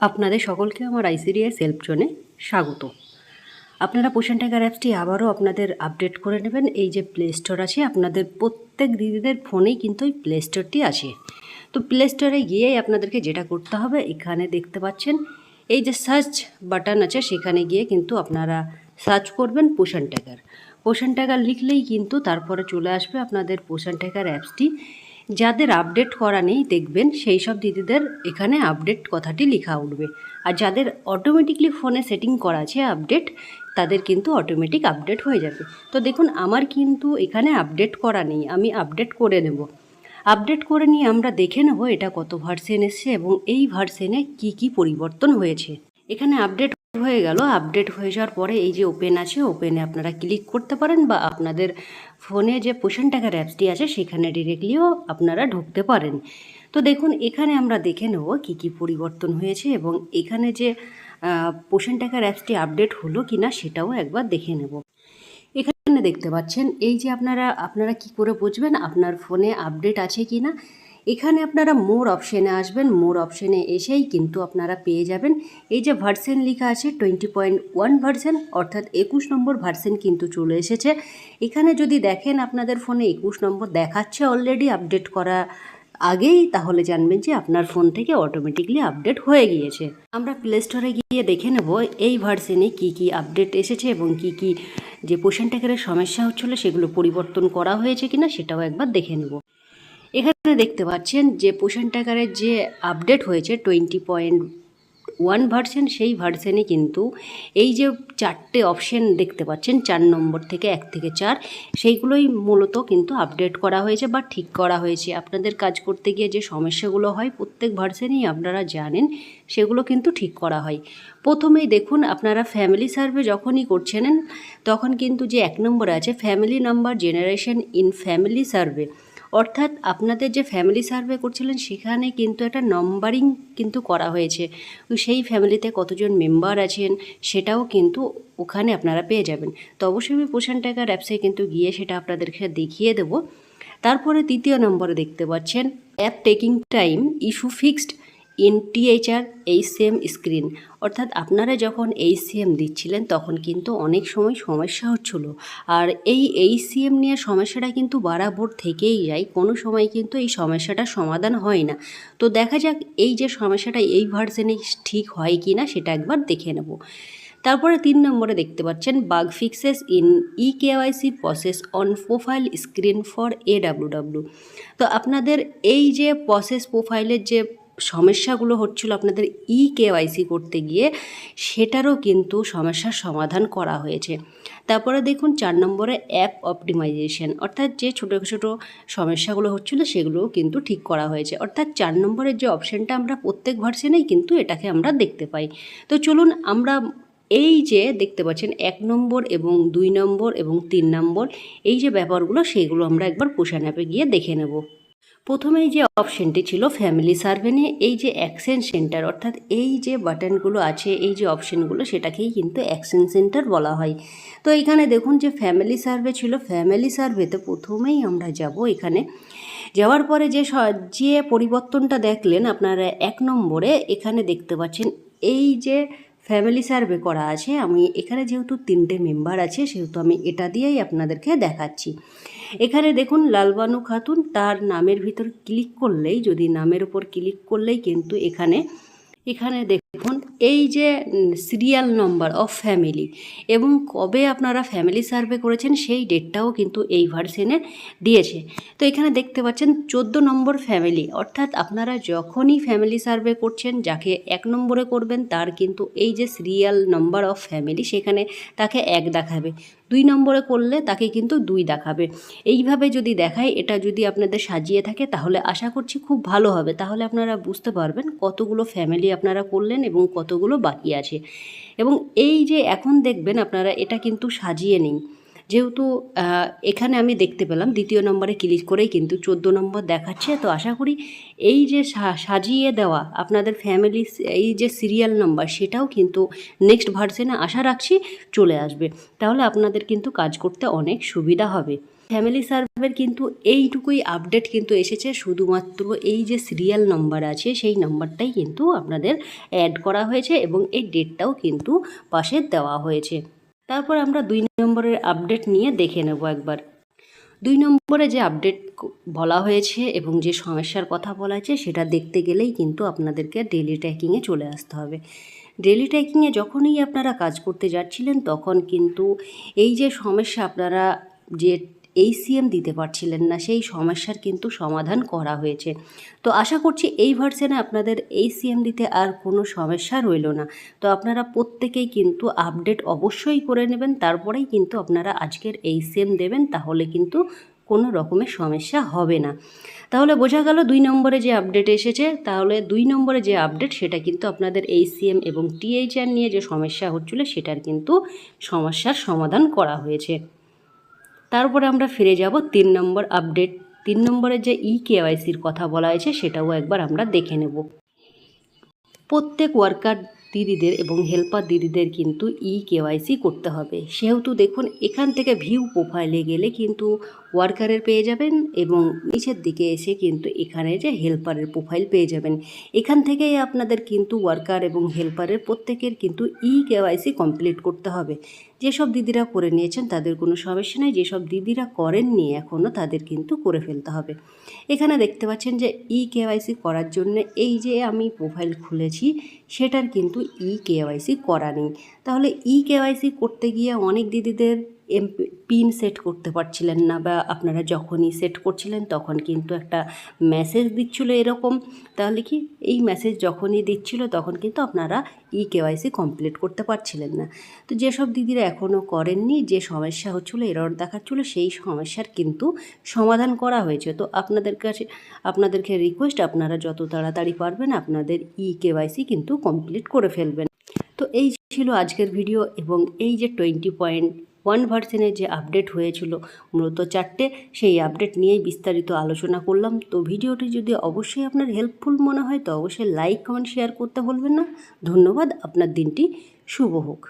আপনাদের সকলকে আমার আইসিডিআই সেলফ জোনে স্বাগত। আপনারা পোষণ টাকার অ্যাপসটি আবারও আপনাদের আপডেট করে নেবেন। এই যে প্লে স্টোর আছে, আপনাদের প্রত্যেক দিদিদের ফোনেই কিন্তু এই প্লে স্টোরটি আছে। তো প্লে স্টোরে গিয়েই আপনাদেরকে যেটা করতে হবে, এখানে দেখতে পাচ্ছেন, এই যে সার্চ বাটন আছে, সেখানে গিয়ে কিন্তু আপনারা সার্চ করবেন পোষণ টাকার পোষণ টাকা লিখলেই কিন্তু তারপরে চলে আসবে আপনাদের পোষণ টাকার অ্যাপসটি। যাদের আপডেট করা নেই দেখবেন সেই সব দিদিদের এখানে আপডেট কথাটি লেখা উঠবে। আর যাদের অটোমেটিকলি ফোনে সেটিং করা আছে আপডেট তাদের কিন্তু অটোমেটিক আপডেট হয়ে যাবে। তো দেখুন, আমার কিন্তু এখানে আপডেট করা নেই, আমি আপডেট করে নেব। আপডেট করে নিয়ে আমরা দেখে নেব এটা কত ভার্সেন এসছে এবং এই ভার্সেনে কি কি পরিবর্তন হয়েছে। এখানে আপডেট হয়ে গেল। আপডেট হয়ে যাওয়ার পরে এই যে ওপেন আছে, ওপেনে আপনারা ক্লিক করতে পারেন বা আপনাদের ফোনে যে পোষণ টাকার অ্যাপসটি আছে, সেখানে ডিরেক্টলিও আপনারা ঢুকতে পারেন। তো দেখুন, এখানে আমরা দেখে নেব কি কি পরিবর্তন হয়েছে এবং এখানে যে পোষণ টাকার অ্যাপসটি আপডেট হলো কি না, সেটাও একবার দেখে নেব। এখানে দেখতে পাচ্ছেন, এই যে আপনারা আপনারা কি করে বুঝবেন, আপনার ফোনে আপডেট আছে কি না? এখানে আপনারা মোর অপশানে আসবেন মোর অপশানে এসেই কিন্তু আপনারা পেয়ে যাবেন। এই যে ভার্সেন লেখা আছে টোয়েন্টি পয়েন্ট ওয়ান ভার্সেন অর্থাৎ একুশ নম্বর ভার্সেন কিন্তু চলে এসেছে। এখানে যদি দেখেন আপনাদের ফোনে একুশ নম্বর দেখাচ্ছে অলরেডি আপডেট করা আগেই, তাহলে জানবেন যে আপনার ফোন থেকে অটোমেটিকলি আপডেট হয়ে গিয়েছে। আমরা প্লে স্টোরে গিয়ে দেখে নেব এই ভার্সেনে কি কি আপডেট এসেছে এবং কি কি যে ট্যাকারের সমস্যা হচ্ছিল, সেগুলো পরিবর্তন করা হয়েছে কিনা, সেটাও একবার দেখে নেব। এখানে দেখতে পাচ্ছেন যে পোষণ ট্যাকারের যে আপডেট হয়েছে টোয়েন্টি পয়েন্ট ওয়ান ভার্সেন সেই ভার্সেনে কিন্তু এই যে চারটে অপশন দেখতে পাচ্ছেন, চার নম্বর থেকে এক থেকে চার, সেইগুলোই মূলত কিন্তু আপডেট করা হয়েছে বা ঠিক করা হয়েছে। আপনাদের কাজ করতে গিয়ে যে সমস্যাগুলো হয়, প্রত্যেক ভার্সেনেই আপনারা জানেন, সেগুলো কিন্তু ঠিক করা হয়। প্রথমেই দেখুন, আপনারা ফ্যামিলি সার্ভে যখনই করছেন, তখন কিন্তু যে এক নম্বরে আছে family number generation in family survey অর্থাৎ আপনাদের যে ফ্যামিলি সার্ভে করছিলেন, সেখানে কিন্তু একটা নম্বরিং কিন্তু করা হয়েছে। তো সেই ফ্যামিলিতে কতজন মেম্বার আছেন, সেটাও কিন্তু ওখানে আপনারা পেয়ে যাবেন। তো অবশ্যই আমি পোষণ টাকার অ্যাপসে কিন্তু গিয়ে সেটা আপনাদেরকে দেখিয়ে দেবো। তারপরে তৃতীয় নম্বরে দেখতে পাচ্ছেন app taking time issue fixed in THR এই সেম স্ক্রিন অর্থাৎ আপনারা যখন এই সিএম দিচ্ছিলেন, তখন কিন্তু অনেক সময় সমস্যা হচ্ছিল। আর এই এই সিএম নিয়ে সমস্যাটা কিন্তু বারাবর থেকেই যায়। কোনো সময় কিন্তু এই সমস্যাটা সমাধান হয় না। তো দেখা যাক এই যে সমস্যাটা এই ভার্সনে ঠিক হয় কি না সেটা একবার দেখে নেব। তারপরে তিন নম্বরে দেখতে পাচ্ছেন bug fixes in e KYC process on profile screen for A W তো আপনাদের এই যে প্রসেস প্রোফাইলের যে সমস্যাগুলো হচ্ছিল আপনাদের ই কেওয়াইসি করতে গিয়ে, সেটারও কিন্তু সমস্যার সমাধান করা হয়েছে। তারপরে দেখুন, চার নম্বরে অ্যাপ অপটিমাইজেশন, অর্থাৎ যে ছোটো ছোটো সমস্যাগুলো হচ্ছিল সেগুলোও কিন্তু ঠিক করা হয়েছে। অর্থাৎ চার নম্বরের যে অপশানটা আমরা প্রত্যেক ভার্সেনেই কিন্তু এটাকে আমরা দেখতে পাই। তো চলুন, আমরা এই যে দেখতে পাচ্ছেন, এক নম্বর এবং দুই নম্বর এবং তিন নম্বর, এই যে ব্যাপারগুলো, সেইগুলো আমরা একবার পোষণ অ্যাপে গিয়ে দেখে নেব। প্রথমেই যে অপশনটি ছিল ফ্যামিলি সার্ভে নিয়ে, এই যে অ্যাকশন সেন্টার, অর্থাৎ এই যে বাটনগুলো আছে, এই যে অপশনগুলো, সেটাকেই কিন্তু অ্যাকশন সেন্টার বলা হয়। তো এখানে দেখুন যে ফ্যামিলি সার্ভে ছিল। ফ্যামিলি সার্ভেতে প্রথমেই আমরা যাব এখানে। যাওয়ার পরে যে যে পরিবর্তনটা দেখলেন আপনারা, এক নম্বরে এখানে দেখতে পাচ্ছেন, এই যে ফ্যামিলি সার্ভে করা আছে, আমি এখানে যেহেতু তিনটে মেম্বার আছে, সেহেতু আমি এটা দিয়েই আপনাদেরকে দেখাচ্ছি। এখানে দেখুন লালবানু খাতুন তার নামের ভিতর ক্লিক করলেই, যদি নামের উপর ক্লিক করলেই কিন্তু এখানে এখানে দেখুন এই যে সিরিয়াল নম্বর অফ ফ্যামিলি এবং কবে আপনারা ফ্যামিলি সার্ভে করেছেন সেই ডেটটাও কিন্তু এই ভার্সেনে দিয়েছে। তো এখানে দেখতে পাচ্ছেন চোদ্দ নম্বর ফ্যামিলি অর্থাৎ আপনারা যখনই ফ্যামিলি সার্ভে করছেন, যাকে এক নম্বরে করবেন, তার কিন্তু এই যে সিরিয়াল নম্বর অফ ফ্যামিলি সেখানে তাকে এক দেখাবে। দুই নম্বরে করলে তাকে কিন্তু দুই দেখাবে। এইভাবে যদি দেখায়, এটা যদি আপনাদের সাজিয়ে থাকে, তাহলে আশা করছি খুব ভালো হবে। তাহলে আপনারা বুঝতে পারবেন কতগুলো ফ্যামিলি আপনারা করলেন এবং কতগুলো বাকি আছে। এবং এই যে এখন দেখবেন আপনারা এটা কিন্তু সাজিয়ে নিন। যেহেতু এখানে আমি দেখতে পেলাম দ্বিতীয় নম্বরে ক্লিক করেই কিন্তু চোদ্দ নম্বর দেখাচ্ছে। তো আশা করি এই যে সাজিয়ে দেওয়া আপনাদের ফ্যামিলি এই যে সিরিয়াল নাম্বার সেটাও কিন্তু নেক্সট ভার্সনে আশা রাখছি চলে আসবে। তাহলে আপনাদের কিন্তু কাজ করতে অনেক সুবিধা হবে। ফ্যামিলি সার্ভের কিন্তু এইটুকুই আপডেট কিন্তু এসেছে, শুধুমাত্র এই যে সিরিয়াল নাম্বার আছে, সেই নাম্বারটাই কিন্তু আপনাদের অ্যাড করা হয়েছে এবং এই ডেটটাও কিন্তু পাশে দেওয়া হয়েছে। তারপর আমরা দুই নম্বরের আপডেট নিয়ে দেখে নেব একবার। দুই নম্বরে যে আপডেট বলা হয়েছে এবং যে সমস্যার কথা বলা হয়েছে, সেটা দেখতে গেলেই কিন্তু আপনাদেরকে ডেলি ট্র্যাকিংয়ে চলে আসতে হবে। ডেলি ট্র্যাকিংয়ে যখনই আপনারা কাজ করতে যাচ্ছিলেন, তখন কিন্তু এই যে সমস্যা, আপনারা যে এইসিএম দিতে পারছিলেন না, সেই সমস্যার কিন্তু সমাধান করা হয়েছে। তো আশা করছি এই ভার্সনে আপনাদের এই এইসিএম দিতে আর কোনো সমস্যা রইল না। তো আপনারা প্রত্যেকেই কিন্তু আপডেট অবশ্যই করে নেবেন, তারপরেই কিন্তু আপনারা আজকের এই এইসিএম দেবেন, তাহলে কিন্তু কোনো রকমের সমস্যা হবে না। তাহলে বোঝা গেল দুই নম্বরে যে আপডেট এসেছে, তাহলে দুই নম্বরে যে আপডেট সেটা কিন্তু আপনাদের এই এইসিএম এবং টিএইচআর নিয়ে যে সমস্যা হচ্ছিল, সেটার কিন্তু সমস্যার সমাধান করা হয়েছে। তারপরে আমরা ফিরে যাব তিন নম্বর আপডেট। তিন নম্বরের যে ই কেওয়াইসির কথা বলা হয়েছে, সেটাও একবার আমরা দেখে নেব। প্রত্যেক ওয়ার্কার দিদিদের এবং হেল্পার দিদিদের কিন্তু ই কেওয়াইসি করতে হবে। সেহেতু দেখুন, এখান থেকে ভিউ প্রোফাইলে গেলে কিন্তু ওয়ার্কারের পেয়ে যাবেন এবং নিচের দিকে এসে কিন্তু এখানে যে হেল্পারের প্রোফাইল পেয়ে যাবেন। এখান থেকেই আপনাদের কিন্তু ওয়ার্কার এবং হেল্পারের প্রত্যেকের কিন্তু ই কেওয়াইসি কমপ্লিট করতে হবে। যেসব দিদিরা করে নিয়েছেন তাদের কোনো সমস্যা নেই, যেসব দিদিরা করেননি এখনও তাদের কিন্তু করে ফেলতে হবে। এখানে দেখতে পাচ্ছেন যে ই কেওয়াইসি করার জন্য এই যে আমি প্রোফাইল খুলেছি, সেটার কিন্তু ই কেওয়াইসি করা নেই। তাহলে ই কেওয়াইসি করতে গিয়ে অনেক দিদিদের পিন সেট করতে পারছিলেন না বা আপনারা যখনই সেট করছিলেন তখন কিন্তু একটা মেসেজ দিচ্ছিল এরকম। তাহলে কি এই মেসেজ যখনই দিচ্ছিল তখন কিন্তু আপনারা ই কেওয়াইসি কমপ্লিট করতে পারছিলেন না। তো যেসব দিদিরা এখনও করেননি, যে সমস্যা হচ্ছিল, এরর দেখাচ্ছিলো, সেই সমস্যার কিন্তু সমাধান করা হয়েছে। তো আপনাদের কাছে, আপনাদেরকে রিকোয়েস্ট আপনারা যত তাড়াতাড়ি পারবেন আপনাদের ই কেওয়াইসি কিন্তু কমপ্লিট করে ফেলবেন। তো এই ছিল আজকের ভিডিও এবং এই যে টোয়েন্টি পয়েন্ট ওয়ান ভার্সনের যে আপডেট হয়েছিল মূলত চারটে, সেই আপডেট নিয়েই বিস্তারিত আলোচনা করলাম। তো ভিডিওটি যদি অবশ্যই আপনার হেল্পফুল মনে হয়, তো অবশ্যই লাইক কমেন্ট শেয়ার করতে ভুলবেন না। ধন্যবাদ, আপনার দিনটি শুভ হোক।